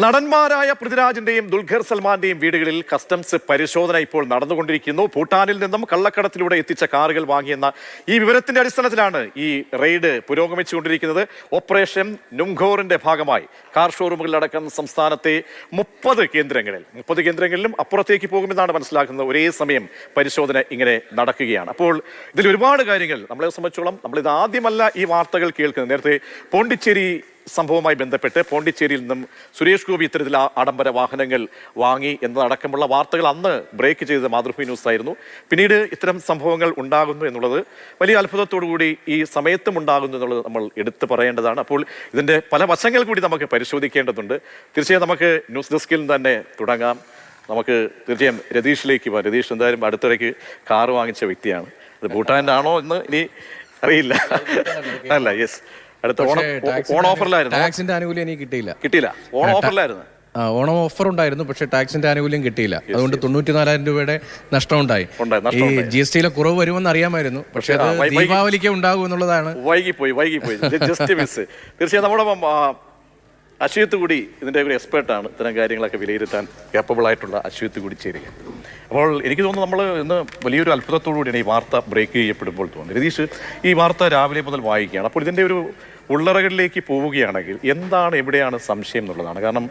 നടന്മാരായ പൃഥ്വിരാജിന്റെയും ദുൽഖർ സൽമാന്റെയും വീടുകളിൽ കസ്റ്റംസ് പരിശോധന ഇപ്പോൾ നടന്നുകൊണ്ടിരിക്കുന്നു. ഭൂട്ടാനിൽ നിന്നും കള്ളക്കടത്തിലൂടെ എത്തിച്ച കാറുകൾ വാങ്ങിയെന്ന ഈ വിവരത്തിന്റെ അടിസ്ഥാനത്തിലാണ് ഈ റെയ്ഡ് പുരോഗമിച്ചുകൊണ്ടിരിക്കുന്നത്. ഓപ്പറേഷൻ നുംഘോറിന്റെ ഭാഗമായി കാർ ഷോറൂമുകളിലടക്കം സംസ്ഥാനത്തെ മുപ്പത് കേന്ദ്രങ്ങളിൽ മുപ്പത് കേന്ദ്രങ്ങളിലും അപ്പുറത്തേക്ക് പോകുമെന്നാണ് മനസ്സിലാക്കുന്നത്. ഒരേ സമയം പരിശോധന ഇങ്ങനെ നടക്കുകയാണ്. അപ്പോൾ ഇതിൽ ഒരുപാട് കാര്യങ്ങൾ നമ്മളെ സംബന്ധിച്ചോളം നമ്മളിത് ആദ്യമല്ല ഈ വാർത്തകൾ കേൾക്കുന്നത്. നേരത്തെ പോണ്ടിച്ചേരി സംഭവവുമായി ബന്ധപ്പെട്ട് പോണ്ടിച്ചേരിയിൽ നിന്നും സുരേഷ് ഗോപി ഇത്തരത്തിൽ ആഡംബര വാഹനങ്ങൾ വാങ്ങി എന്നതടക്കമുള്ള വാർത്തകൾ അന്ന് ബ്രേക്ക് ചെയ്തത് മാതൃഭൂമി ന്യൂസ് ആയിരുന്നു. പിന്നീട് ഇത്തരം സംഭവങ്ങൾ ഉണ്ടാകുന്നു എന്നുള്ളത് വലിയ അത്ഭുതത്തോടു കൂടി ഈ സമയത്തും ഉണ്ടാകുന്നു എന്നുള്ളത് നമ്മൾ എടുത്തു പറയേണ്ടതാണ്. അപ്പോൾ ഇതിന്റെ പല വശങ്ങൾ കൂടി നമുക്ക് പരിശോധിക്കേണ്ടതുണ്ട്. തീർച്ചയായും നമുക്ക് ന്യൂസ് ഡെസ്കിൽ നിന്ന് തന്നെ തുടങ്ങാം. നമുക്ക് തീർച്ചയായും രതീഷിലേക്ക് പോകാം. രതീഷ് എന്തായാലും അടുത്തിടയ്ക്ക് കാറ് വാങ്ങിച്ച വ്യക്തിയാണ്. അത് ഭൂട്ടാന്റെ ആണോ എന്ന് ഇനി അറിയില്ല. അല്ല യെസ് അടുത്ത ഓണം ഓൺ ഓഫറിലായിരുന്നു ടാക്സിന്റെ ആനുകൂല്യം എനിക്ക് കിട്ടിയില്ല. കിട്ടിയില്ല. ഓൺ ഓഫറിലായിരുന്നു ആ, ഓണം ഓഫർ ഉണ്ടായിരുന്നു പക്ഷേ ടാക്സിന്റെ ആനുകൂല്യം കിട്ടിയില്ല. അതുകൊണ്ട് തൊണ്ണൂറ്റിനാലായിരം രൂപയുടെ നഷ്ടം ഉണ്ടായി. ഈ ജി എസ് ടിയിലെ കുറവ് വരുമെന്ന് അറിയാമായിരുന്നു പക്ഷേ അത് ദീപാവലിക്ക് ഉണ്ടാകും എന്നുള്ളതാണ്. വൈകിപ്പോയി വൈകിപ്പോയി. ജസ്റ്റ് മിസ് തീർച്ചയായും നമ്മുടെ അശ്വത്ത് കൂടി ഇതിന്റെ ഒരു എക്സ്പേർട്ടാണ് ഇത്തരം കാര്യങ്ങളൊക്കെ വിലയിരുത്താൻ കേപ്പബിൾ ആയിട്ടുള്ള അശ്വത്ത് കൂടി ചേരുക അപ്പോൾ എനിക്ക് തോന്നുന്നു നമ്മൾ ഇന്ന് വലിയൊരു അത്ഭുതത്തോടു കൂടിയാണ് ഈ വാർത്ത ബ്രേക്ക് ചെയ്യപ്പെടുമ്പോൾ തോന്നുന്നത്. രതീഷ് ഈ വാർത്ത രാവിലെ മുതൽ വായിക്കുകയാണ്. അപ്പോൾ ഇതിന്റെ ഒരു ഉള്ളറകളിലേക്ക് പോവുകയാണെങ്കിൽ എന്താണ് എവിടെയാണ് സംശയം എന്നുള്ളതാണ്. കാരണം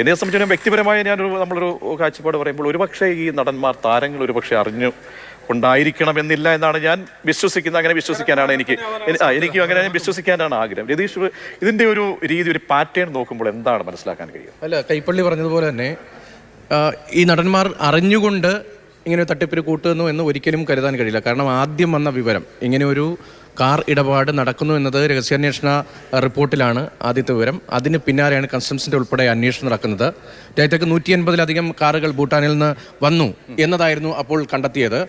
എന്നെ സംബന്ധിച്ച് വ്യക്തിപരമായ ഞാനൊരു നമ്മളൊരു കാഴ്ചപ്പാട് പറയുമ്പോൾ ഒരുപക്ഷെ ഈ നടന്മാർ താരങ്ങൾ ഒരുപക്ഷെ അറിഞ്ഞു ഉണ്ടായിരിക്കണമെന്നില്ല എന്നാണ് ഞാൻ വിശ്വസിക്കുന്നത്. അങ്ങനെ വിശ്വസിക്കാനാണ് എനിക്ക് എനിക്ക് അങ്ങനെ വിശ്വസിക്കാനാണ് ആഗ്രഹം. രതീഷ് ഇതിന്റെ ഒരു രീതി ഒരു പാറ്റേൺ നോക്കുമ്പോൾ എന്താണ് മനസ്സിലാക്കാൻ കഴിയുക? അല്ല കൈപ്പള്ളി പറഞ്ഞതുപോലെ തന്നെ ഈ നടന്മാർ അറിഞ്ഞുകൊണ്ട് ഇങ്ങനെ തട്ടിപ്പിൽ കൂട്ടുന്നു എന്ന് ഒരിക്കലും കരുതാൻ കഴിയില്ല. കാരണം ആദ്യം വന്ന വിവരം ഇങ്ങനെ ഒരു കാർ ഇടപാട് നടക്കുന്നു എന്നത് രഹസ്യാന്വേഷണ റിപ്പോർട്ടിലാണ് ആദ്യത്തെ വിവരം. അതിന് പിന്നാലെയാണ് കസ്റ്റംസിന്റെ ഉൾപ്പെടെ അന്വേഷണം നടക്കുന്നത്. രാജ്യത്തേക്ക് നൂറ്റി എൺപതിലധികം കാറുകൾ ഭൂട്ടാനിൽ നിന്ന് വന്നു എന്നതായിരുന്നു അപ്പോൾ കണ്ടെത്തിയത്.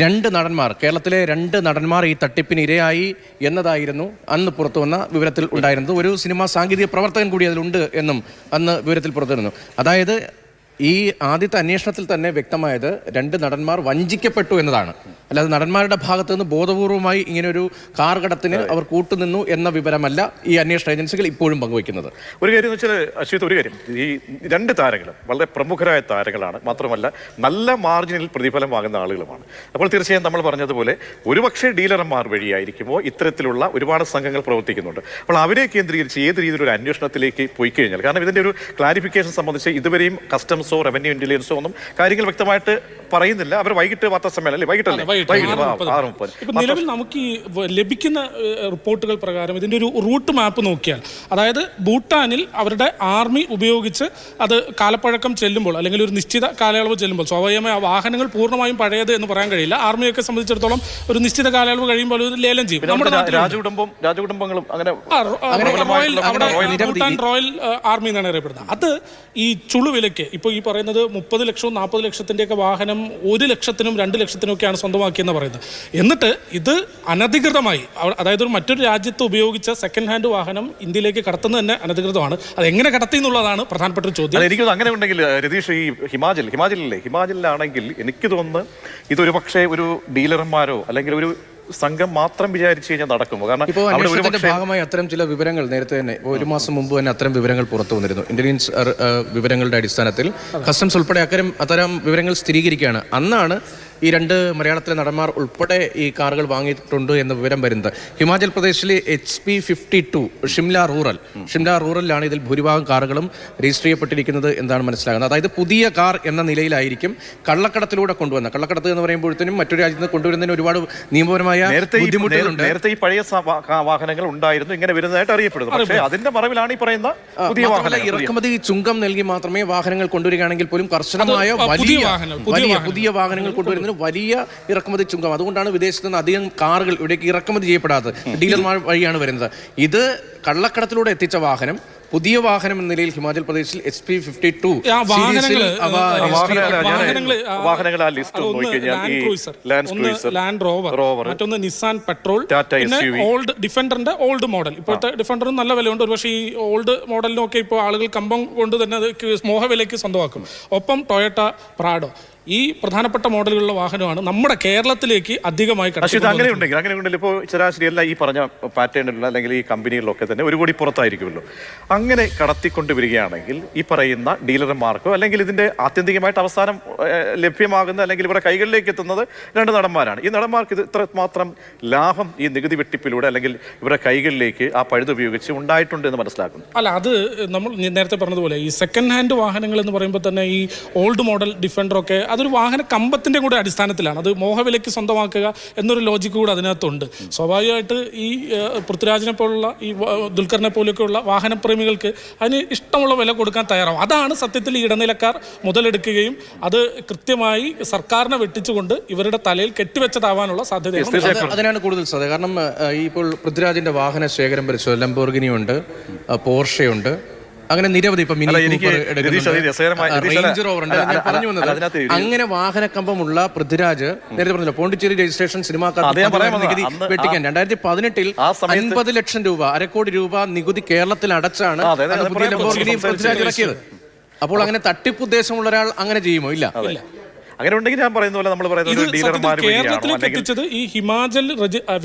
രണ്ട് നടന്മാർ കേരളത്തിലെ രണ്ട് നടന്മാർ ഈ തട്ടിപ്പിന് ഇരയായി എന്നതായിരുന്നു അന്ന് പുറത്തു വന്ന വിവരത്തിൽ ഉണ്ടായിരുന്നത്. ഒരു സിനിമാ സാങ്കേതിക പ്രവർത്തകൻ കൂടി അതിലുണ്ട് എന്നും അന്ന് വിവരത്തിൽ പുറത്തു വരുന്നു. അതായത് ഈ ആദ്യത്തെ അന്വേഷണത്തിൽ തന്നെ വ്യക്തമായത് രണ്ട് നടന്മാർ വഞ്ചിക്കപ്പെട്ടു എന്നതാണ്. അല്ലാതെ നടന്മാരുടെ ഭാഗത്തു നിന്ന് ബോധപൂർവമായി ഇങ്ങനൊരു കാർ കടത്തിന് അവർ കൂട്ടുനിന്നു എന്ന വിവരമല്ല ഈ അന്വേഷണ ഏജൻസികൾ ഇപ്പോഴും പങ്കുവയ്ക്കുന്നത്. ഒരു കാര്യം എന്ന് വെച്ചാൽ അശ്വിത് ഒരു കാര്യം. ഈ രണ്ട് താരങ്ങൾ വളരെ പ്രമുഖരായ താരങ്ങളാണ്. മാത്രമല്ല നല്ല മാർജിനിൽ പ്രതിഫലം വാങ്ങുന്ന ആളുകളുമാണ്. അപ്പോൾ തീർച്ചയായും നമ്മൾ പറഞ്ഞതുപോലെ ഒരുപക്ഷെ ഡീലർമാർ വഴിയായിരിക്കുമോ ഇത്തരത്തിലുള്ള ഒരുപാട് സംഘങ്ങൾ പ്രവർത്തിക്കുന്നുണ്ട്. അപ്പോൾ അവരെ കേന്ദ്രീകരിച്ച് ഏത് രീതിയിലൊരു അന്വേഷണത്തിലേക്ക് പോയി കഴിഞ്ഞാൽ കാരണം ഇതിന്റെ ഒരു ക്ലാരിഫിക്കേഷൻ സംബന്ധിച്ച് ഇതുവരെയും കസ്റ്റംസോ റവന്യൂ ഇന്റലിജൻസോ ഒന്നും കാര്യങ്ങൾ വ്യക്തമായിട്ട് പറയുന്നില്ല. അവർ വൈകിട്ട് വാർത്താ സമ്മേളനം അല്ലേ? വൈകിട്ടല്ലേ? വൈകിട്ട് ആറ് മുപ്പത്. നിലവിൽ നമുക്ക് ഈ ലഭിക്കുന്ന റിപ്പോർട്ടുകൾ പ്രകാരം ഇതിന്റെ ഒരു റൂട്ട് മാപ്പ് നോക്കിയാൽ അതായത് ഭൂട്ടാനിൽ അവരുടെ ആർമി ഉപയോഗിച്ച് അത് കാലപ്പഴക്കം ചെല്ലുമ്പോൾ അല്ലെങ്കിൽ ഒരു നിശ്ചിത കാലയളവ് ചെല്ലുമ്പോൾ സ്വാഭാവികമായി ആ വാഹനങ്ങൾ പൂർണമായും പഴയത് എന്ന് പറയാൻ കഴിയില്ല. ആർമിയൊക്കെ സംബന്ധിച്ചിടത്തോളം ഒരു നിശ്ചിത കാലയളവ് കഴിയുമ്പോൾ അത് ലേലം ചെയ്യും. നമ്മുടെ രാജകുടുംബം രാജകുടുംബങ്ങളും അങ്ങനെ ആ, റോയൽ അവിടെ ഭൂട്ടാൻ റോയൽ ആർമി എന്നാണ് അറിയപ്പെടുന്നത്. അത് ഈ ചുളുവിലയ്ക്ക് ഇപ്പോൾ ഈ പറയുന്നത് മുപ്പത് ലക്ഷവും നാൽപ്പത് ലക്ഷത്തിന്റെയൊക്കെ വാഹനം ഒരു ലക്ഷത്തിനും രണ്ട് ലക്ഷത്തിനുമൊക്കെയാണ് സ്വന്തമാക്കിയെന്ന് പറയുന്നത്. എന്നിട്ട് ഇത് അനധികൃതമായി അതായത് ഒരു മറ്റൊരു രാജ്യത്ത് ഉപയോഗിച്ച സെക്കൻഡ് ഹാൻഡ് വാഹനം ഇന്ത്യയിലേക്ക് കടത്തുന്നത് തന്നെ അനധികൃതമാണ്. അത് എങ്ങനെ കടത്തി എന്നുള്ളതാണ് പ്രധാനപ്പെട്ട ഒരു ചോദ്യം. എനിക്ക് അങ്ങനെ ഉണ്ടെങ്കിൽ രതീഷ് ഈ ഹിമാചൽ ഹിമാചലിലെ ഹിമാചലിലാണെങ്കിൽ എനിക്ക് തോന്നുന്നു ഇതൊരു പക്ഷേ ഒരു ഡീലർമാരോ അല്ലെങ്കിൽ ഒരു സംഘം മാത്രം വിചാരിച്ചു കഴിഞ്ഞാൽ നടക്കുമോ? കാരണം ഇപ്പോൾ അന്വേഷണത്തിന്റെ ഭാഗമായി അത്തരം ചില വിവരങ്ങൾ നേരത്തെ തന്നെ ഒരു മാസം മുമ്പ് തന്നെ അത്തരം വിവരങ്ങൾ പുറത്തു വന്നിരുന്നു. ഇന്റലിജൻസ് വിവരങ്ങളുടെ അടിസ്ഥാനത്തിൽ കസ്റ്റംസ് ഉൾപ്പെടെ അത്തരം അത്തരം വിവരങ്ങൾ സ്ഥിരീകരിക്കുകയാണ്. അന്നാണ് ഈ രണ്ട് മലയാളത്തിലെ നടന്മാർ ഉൾപ്പെടെ ഈ കാറുകൾ വാങ്ങിയിട്ടുണ്ട് എന്ന വിവരം വരുന്നത്. ഹിമാചൽ പ്രദേശിലെ H P fifty two Shimla rural. Shimla റൂറലിലാണ് ഇതിൽ ഭൂരിഭാഗം കാറുകളും രജിസ്റ്റർ ചെയ്യപ്പെട്ടിരിക്കുന്നത് എന്താണ് മനസ്സിലാകുന്നത്. അതായത് പുതിയ കാർ എന്ന നിലയിലായിരിക്കും കള്ളക്കടത്തിലൂടെ കൊണ്ടുവന്ന കള്ളക്കടത്ത് എന്ന് പറയുമ്പോഴത്തേനും മറ്റൊരു രാജ്യത്ത് നിന്ന് കൊണ്ടുവരുന്നതിന് ഒരുപാട് നിയമപരമായ ബുദ്ധിമുട്ടുകളുണ്ട്. നേരത്തെ ഈ പഴയ വാഹനങ്ങൾ ഉണ്ടായിരുന്നു. ഇങ്ങനെ വരുന്നതായിട്ട് അറിയപ്പെടുന്നു. പക്ഷേ അതിന്റെ മറവിലാണ് ഈ പറയുന്ന പുതിയ ഇറക്കുമതി ചുങ്കം നൽകി മാത്രമേ വാഹനങ്ങൾ കൊണ്ടുവരികയാണെങ്കിൽ പോലും കർശനമായ പുതിയ വലിയ പുതിയ വലിയ വാഹനം. പുതിയ വാഹനങ്ങൾ കൊണ്ടുവരുന്നതിന് വലിയ ഇറക്കുമതി ചുങ്കം. അതുകൊണ്ടാണ് വിദേശത്ത് നിന്ന് അധികം കാറുകൾ ഇവിടേക്ക് ഇറക്കുമതി ചെയ്യപ്പെടാത്തത്. ഡീലർമാർ വഴിയാണ് വരുന്നത്. ഇത് കള്ളക്കടത്തിലൂടെ എത്തിച്ച വാഹനം പുതിയ വാഹനം എന്ന നിലയിൽ ഹിമാചൽ പ്രദേശിൽ S P fifty two land ഈ ലാൻഡ് ഒന്ന് ലാൻഡ് റോവർ മറ്റൊന്ന് നിസാൻ പെട്രോൾ പിന്നെ ഓൾഡ് ഡിഫൻഡറിന്റെ ഓൾഡ് മോഡൽ ഇപ്പോഴത്തെ ഡിഫൻഡറും നല്ല വിലയുണ്ട്. ഒരുപക്ഷെ ഈ ഓൾഡ് മോഡലിനൊക്കെ ഇപ്പോൾ ആളുകൾ കമ്പം കൊണ്ട് തന്നെ അത് മോഹവിലയ്ക്ക് സ്വന്തമാക്കും. ഒപ്പം ടൊയറ്റ പ്രാഡോ ഈ പ്രധാനപ്പെട്ട മോഡലുകളുള്ള വാഹനമാണ് നമ്മുടെ കേരളത്തിലേക്ക് അധികമായി പക്ഷേ ഇത് അങ്ങനെ ഉണ്ടെങ്കിൽ അങ്ങനെ ഉണ്ടെങ്കിൽ ഇപ്പോൾ ശരാശരി എല്ലാം ഈ പറഞ്ഞ പാറ്റേണിലുള്ള അല്ലെങ്കിൽ ഈ കമ്പനികളിലൊക്കെ തന്നെ ഒരു കോടി പുറത്തായിരിക്കുമല്ലോ. അങ്ങനെ കടത്തിക്കൊണ്ട് വരികയാണെങ്കിൽ ഈ പറയുന്ന ഡീലർമാർക്കോ അല്ലെങ്കിൽ ഇതിന്റെ ആത്യന്തികമായിട്ട് അവസാനം ലഭ്യമാകുന്ന അല്ലെങ്കിൽ ഇവിടെ കൈകളിലേക്ക് എത്തുന്നത് രണ്ട് നടന്മാരാണ്. ഈ നടന്മാർക്ക് ഇത് ഇത്രമാത്രം ലാഭം ഈ നികുതി വെട്ടിപ്പിലൂടെ അല്ലെങ്കിൽ ഇവരുടെ കൈകളിലേക്ക് ആ പഴുത് ഉപയോഗിച്ച് ഉണ്ടായിട്ടുണ്ട് എന്ന് മനസ്സിലാക്കുന്നു. അല്ല അത് നമ്മൾ നേരത്തെ പറഞ്ഞതുപോലെ ഈ സെക്കൻഡ് ഹാൻഡ് വാഹനങ്ങൾ എന്ന് പറയുമ്പോൾ തന്നെ ഈ ഓൾഡ് മോഡൽ ഡിഫൻഡർ ഒക്കെ അതൊരു വാഹന കമ്പത്തിന്റെ കൂടെ അടിസ്ഥാനത്തിലാണ്. അത് മോഹവിലയ്ക്ക് സ്വന്തമാക്കുക എന്നൊരു ലോജിക്ക് കൂടെ അതിനകത്തുണ്ട്. സ്വാഭാവികമായിട്ട് ഈ പൃഥ്വിരാജിനെ പോലുള്ള ഈ ദുൽഖറിനെ പോലെയൊക്കെയുള്ള വാഹനപ്രേമികൾക്ക് അതിന് ഇഷ്ടമുള്ള വില കൊടുക്കാൻ തയ്യാറാവും. അതാണ് സത്യത്തിൽ ഈ ഇടനിലക്കാർ മുതലെടുക്കുകയും അത് കൃത്യമായി സർക്കാരിനെ വെട്ടിച്ചുകൊണ്ട് ഇവരുടെ തലയിൽ കെട്ടിവെച്ചതാവാനുള്ള സാധ്യത അത് അതിനാണ് കൂടുതൽ സാധ്യത കാരണം ഈ ഇപ്പോൾ പൃഥ്വിരാജിന്റെ വാഹന ശേഖരം പരിശോധന. ലംബോർഗിനിയുണ്ട് പോർഷയുണ്ട് അങ്ങനെ നിരവധി ഇപ്പൊ റേഞ്ച് റോവർ ഉണ്ട്. ഞാൻ പറഞ്ഞു വന്നത് അങ്ങനെ വാഹനക്കമ്പമുള്ള പൃഥ്വിരാജ് നേരത്തെ പറഞ്ഞല്ലോ പോണ്ടിച്ചേരി രജിസ്ട്രേഷൻ അതെ, പറയാൻ സിനിമാ. നികുതി വെട്ടിക്കാൻ. രണ്ടായിരത്തി പതിനെട്ടിൽ ആ സമയത്ത് അൻപത് ലക്ഷം രൂപ അരക്കോടി രൂപ നികുതി കേരളത്തിൽ അടച്ചാണ് പുതിയ ലംബോർഗിനി. പൃഥ്വിരാജ് ഇറക്കിയത്. അപ്പോൾ അങ്ങനെ തട്ടിപ്പ് ഉദ്ദേശമുള്ള ഒരാൾ അങ്ങനെ ചെയ്യുമോ? ഇല്ല. അങ്ങനെ ഉണ്ടെങ്കിൽ ഞാൻ പറയുന്ന പോലെ നമ്മൾ പറയുന്നത് ഡീലർമാർ കേരളത്തിലേക്ക് എത്തിച്ചത് ഈ ഹിമാചൽ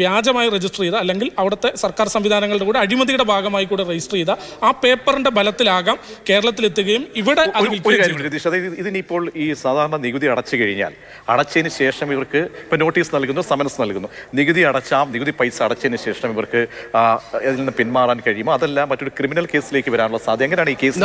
വ്യാജമായി രജിസ്റ്റർ ചെയ്ത അല്ലെങ്കിൽ അവിടുത്തെ സർക്കാർ സംവിധാനങ്ങളുടെ കൂടെ അഴിമതിയുടെ ഭാഗമായി കൂടെ രജിസ്റ്റർ ചെയ്ത ആ പേപ്പറിന്റെ ബലത്തിലാകാം കേരളത്തിലെത്തുകയും ഇവിടെ ഇതിനിപ്പോൾ ഈ സാധാരണ നികുതി അടച്ചു കഴിഞ്ഞാൽ അടച്ചതിന് ശേഷം ഇവർക്ക് ഇപ്പൊ നോട്ടീസ് നൽകുന്നു സമൻസ് നൽകുന്നു. നികുതി അടച്ചാം നികുതി പൈസ അടച്ചതിന് ശേഷം ഇവർക്ക് ഇതിൽ നിന്ന് പിന്മാറാൻ കഴിയുമോ? അതല്ല മറ്റൊരു ക്രിമിനൽ കേസിലേക്ക് വരാനുള്ള സാധ്യത. എങ്ങനെയാണ് ഈ കേസ്.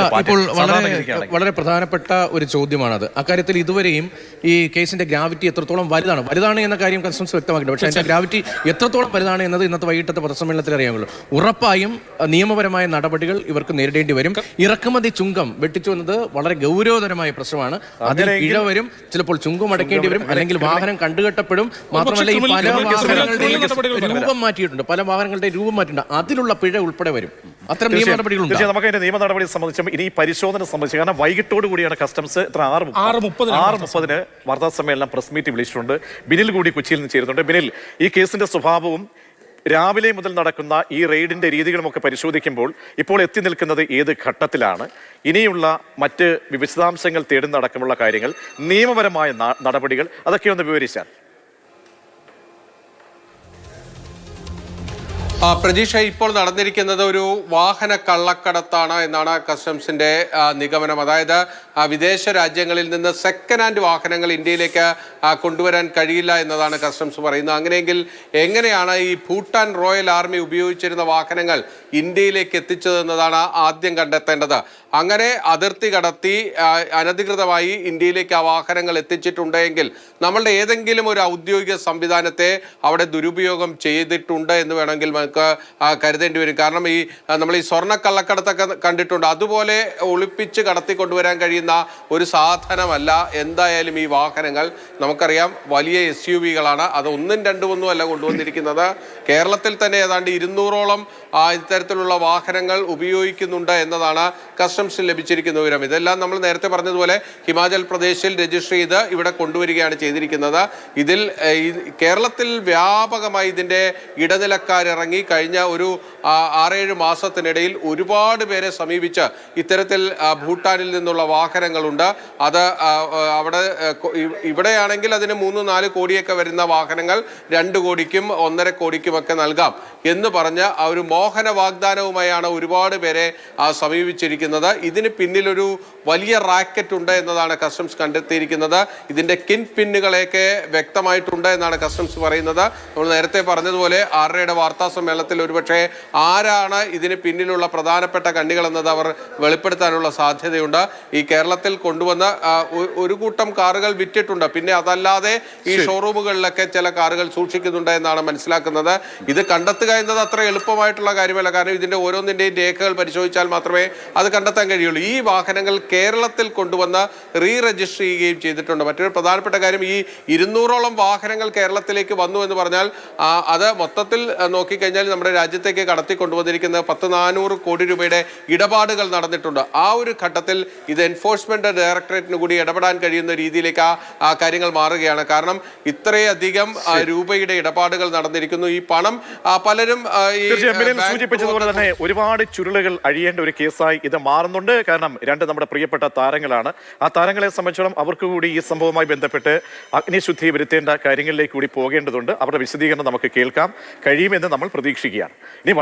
വളരെ പ്രധാനപ്പെട്ട ഒരു ചോദ്യമാണത്. അക്കാര്യത്തിൽ ഇതുവരെയും ഈ കേസിന്റെ ഗ്രാവിറ്റി എത്രത്തോളം വലുതാണ്? വലുതാണ് എന്ന കാര്യം കസ്റ്റംസ് വ്യക്തമാക്കിയിട്ടുണ്ട്. പക്ഷേ അതിന്റെ ഗ്രാവിറ്റി എത്രത്തോളം വലുതാണ് എന്നത് ഇന്നത്തെ വൈകിട്ടത്തെ പത്രസമ്മേളനത്തിൽ അറിയാമല്ലോ. ഉറപ്പായും നിയമപരമായ നടപടികൾ ഇവർക്ക് നേരിടേണ്ടി വരും. ഇറക്കുമതി ചുങ്കം വെട്ടിച്ചു എന്നത് വളരെ ഗൗരവതരമായ പ്രശ്നമാണ്. അതിൽ ഇഴ വരും ചിലപ്പോൾ ചുങ്കം അടയ്ക്കേണ്ടി വരും അല്ലെങ്കിൽ വാഹനം കണ്ടുകെട്ടപ്പെടും. മാത്രമല്ല ഈ പല വാഹനങ്ങളുടെയും രൂപം മാറ്റിയിട്ടുണ്ട്. പല വാഹനങ്ങളുടെയും രൂപം മാറ്റിയിട്ടുണ്ട്. അതിലുള്ള പിഴ ഉൾപ്പെടെ വരും. അത്തരം നിയമ നടപടികളുണ്ട് തീർച്ചയായും നമുക്ക് അതിന്റെ നിയമ നടപടി സംബന്ധിച്ചും ഇനി ഈ പരിശോധന സംബന്ധിച്ച് കാരണം വൈകിട്ടോട് കൂടിയാണ് കസ്റ്റംസ് ഇത്ര ആറ്. ആറ് മുപ്പതിനാണ് ആറ് മുപ്പതിന് വാർത്താ സമ്മേളനം പ്രസ് മീറ്റ് വിളിച്ചിട്ടുണ്ട്. ബിനിൽ കൂടി കൊച്ചിയിൽ നിന്ന് ചേരുന്നുണ്ട്. ബിനിൽ ഈ കേസിന്റെ സ്വഭാവവും രാവിലെ മുതൽ നടക്കുന്ന ഈ റെയ്ഡിന്റെ രീതികളുമൊക്കെ പരിശോധിക്കുമ്പോൾ ഇപ്പോൾ എത്തി നിൽക്കുന്നത് ഏത് ഘട്ടത്തിലാണ്? ഇനിയുള്ള മറ്റ് വിശദാംശങ്ങൾ തേടുന്നടക്കമുള്ള കാര്യങ്ങൾ നിയമപരമായ നടപടികൾ അതൊക്കെ ഒന്ന് വിവരിച്ചാൽ. പ്രതീക്ഷ ഇപ്പോൾ നടന്നിരിക്കുന്നത് ഒരു വാഹന കള്ളക്കടത്താണ് എന്നാണ് കസ്റ്റംസിന്റെ നിഗമനം. അതായത് വിദേശ രാജ്യങ്ങളിൽ നിന്ന് സെക്കൻഡ് ഹാൻഡ് വാഹനങ്ങൾ ഇന്ത്യയിലേക്ക് കൊണ്ടുവരാൻ കഴിയില്ല എന്നതാണ് കസ്റ്റംസ് പറയുന്നത്. അങ്ങനെയെങ്കിൽ എങ്ങനെയാണ് ഈ ഭൂട്ടാൻ റോയൽ ആർമി ഉപയോഗിച്ചിരുന്ന വാഹനങ്ങൾ ഇന്ത്യയിലേക്ക് എത്തിച്ചതെന്നതാണ് ആദ്യം കണ്ടെത്തേണ്ടത്? അങ്ങനെ അതിർത്തി കടത്തി അനധികൃതമായി ഇന്ത്യയിലേക്ക് ആ വാഹനങ്ങൾ എത്തിച്ചിട്ടുണ്ടെങ്കിൽ നമ്മളുടെ ഏതെങ്കിലും ഒരു ഔദ്യോഗിക സംവിധാനത്തെ അവിടെ ദുരുപയോഗം ചെയ്തിട്ടുണ്ട് എന്ന് വേണമെങ്കിൽ നമുക്ക് കരുതേണ്ടി വരും. കാരണം ഈ നമ്മൾ ഈ സ്വർണ കള്ളക്കടത്തൊക്കെ കണ്ടിട്ടുണ്ട്. അതുപോലെ ഒളിപ്പിച്ച് കടത്തി കൊണ്ടുവരാൻ കഴിയുന്ന ഒരു സാധനമല്ല. എന്തായാലും ഈ വാഹനങ്ങൾ നമുക്കറിയാം വലിയ എസ് യു വികളാണ്. അത് ഒന്നും രണ്ടും ഒന്നും അല്ല കൊണ്ടുവന്നിരിക്കുന്നത്. കേരളത്തിൽ തന്നെ ഏതാണ്ട് ഇരുന്നൂറോളം ഇത്തരത്തിലുള്ള വാഹനങ്ങൾ ഉപയോഗിക്കുന്നുണ്ട് എന്നതാണ് കസ്റ്റംസിൽ ലഭിച്ചിരിക്കുന്ന വിവരം. ഇതെല്ലാം നമ്മൾ നേരത്തെ പറഞ്ഞതുപോലെ ഹിമാചൽ പ്രദേശിൽ രജിസ്റ്റർ ചെയ്ത് ഇവിടെ കൊണ്ടുവരികയാണ് ചെയ്തിരിക്കുന്നത്. ഇതിൽ കേരളത്തിൽ വ്യാപകമായി ഇതിന്റെ ഇടനിലക്കാരിറങ്ങി കഴിഞ്ഞ ഒരു ആറേഴ് മാസത്തിനിടയിൽ ഒരുപാട് പേരെ സമീപിച്ച് ഇത്തരത്തിൽ ഭൂട്ടാനിൽ നിന്നുള്ള വാഹനങ്ങളുണ്ട്. അത് അവിടെ ഇവിടെയാണെങ്കിൽ അതിന് മൂന്ന് നാല് കോടിയൊക്കെ വരുന്ന വാഹനങ്ങൾ രണ്ട് കോടിക്കും ഒന്നര കോടിക്കുമൊക്കെ നൽകാം എന്ന് പറഞ്ഞ് ആ ഒരു മോഹന വാഗ്ദാനവുമായാണ് ഒരുപാട് പേരെ സമീപിച്ചിരിക്കുന്നത്. ഇതിന് പിന്നിലൊരു വലിയ റാക്കറ്റ് ഉണ്ട് എന്നതാണ് കസ്റ്റംസ് കണ്ടെത്തിയിരിക്കുന്നത്. ഇതിന്റെ കിൻ പിന്നുകളെയൊക്കെ വ്യക്തമായിട്ടുണ്ട് എന്നാണ് കസ്റ്റംസ് പറയുന്നത്. നമ്മൾ നേരത്തെ പറഞ്ഞതുപോലെ ആറരയുടെ വാർത്താ സമ്മേളനത്തിൽ ഒരുപക്ഷെ ആരാണ് ഇതിന് പിന്നിലുള്ള പ്രധാനപ്പെട്ട കണ്ണികൾ എന്നത് അവർ വെളിപ്പെടുത്താനുള്ള സാധ്യതയുണ്ട്. ഈ കേരളത്തിൽ കൊണ്ടുവന്ന ഒരു കൂട്ടം കാറുകൾ വിറ്റിട്ടുണ്ട്. പിന്നെ അതല്ലാതെ ഈ ഷോറൂമുകളിലൊക്കെ ചില കാറുകൾ സൂക്ഷിക്കുന്നുണ്ട് എന്നാണ് മനസ്സിലാക്കുന്നത്. ഇത് കണ്ടെത്തുക എന്നത് അത്ര എളുപ്പമായിട്ടുള്ള കാര്യമല്ല. കാരണം ഇതിന്റെ ഓരോന്നിന്റെയും രേഖകൾ പരിശോധിച്ചാൽ മാത്രമേ അത് കണ്ടെത്താൻ കഴിയുള്ളൂ. ഈ വാഹനങ്ങൾ കേരളത്തിൽ കൊണ്ടുവന്ന് റീ രജിസ്റ്റർ ചെയ്യുകയും ചെയ്തിട്ടുണ്ട്. മറ്റൊരു പ്രധാനപ്പെട്ട കാര്യം ഈ ഇരുന്നൂറോളം വാഹനങ്ങൾ കേരളത്തിലേക്ക് വന്നു എന്ന് പറഞ്ഞാൽ അത് മൊത്തത്തിൽ നോക്കിക്കഴിഞ്ഞാൽ നമ്മുടെ രാജ്യത്തേക്ക് കടത്തി കൊണ്ടുവന്നിരിക്കുന്ന പത്ത് നാനൂറ് കോടി രൂപയുടെ ഇടപാടുകൾ നടന്നിട്ടുണ്ട്. ആ ഒരു ഘട്ടത്തിൽ ഇത് എൻഫോഴ്സ്മെന്റ് ഡയറക്ടറേറ്റിന് കൂടി ഇടപെടാൻ കഴിയുന്ന രീതിയിലേക്ക് ആ കാര്യങ്ങൾ മാറുകയാണ്. കാരണം ഇത്രയധികം രൂപയുടെ ഇടപാടുകൾ നടന്നിരിക്കുന്നു. ഈ പണം പലരും സൂചിപ്പിച്ചതുപോലെ തന്നെ ഒരുപാട് ചുരുളുകൾ അഴിയേണ്ട ഒരു കേസായി ഇത് മാറുന്നുണ്ട്. കാരണം രണ്ട് നമ്മുടെ പ്രിയപ്പെട്ട താരങ്ങളാണ്. ആ താരങ്ങളെ സംബന്ധിച്ചിടത്തോളം അവർക്ക് കൂടി ഈ സംഭവവുമായി ബന്ധപ്പെട്ട് അഗ്നിശുദ്ധി വരുത്തേണ്ട കാര്യങ്ങളിലേക്ക് കൂടി പോകേണ്ടതുണ്ട്. അവരുടെ വിശദീകരണം നമുക്ക് കേൾക്കാം. കഴിയുമെന്ന് നമ്മൾ പ്രതീക്ഷിക്കുകയാണ്. ഇനി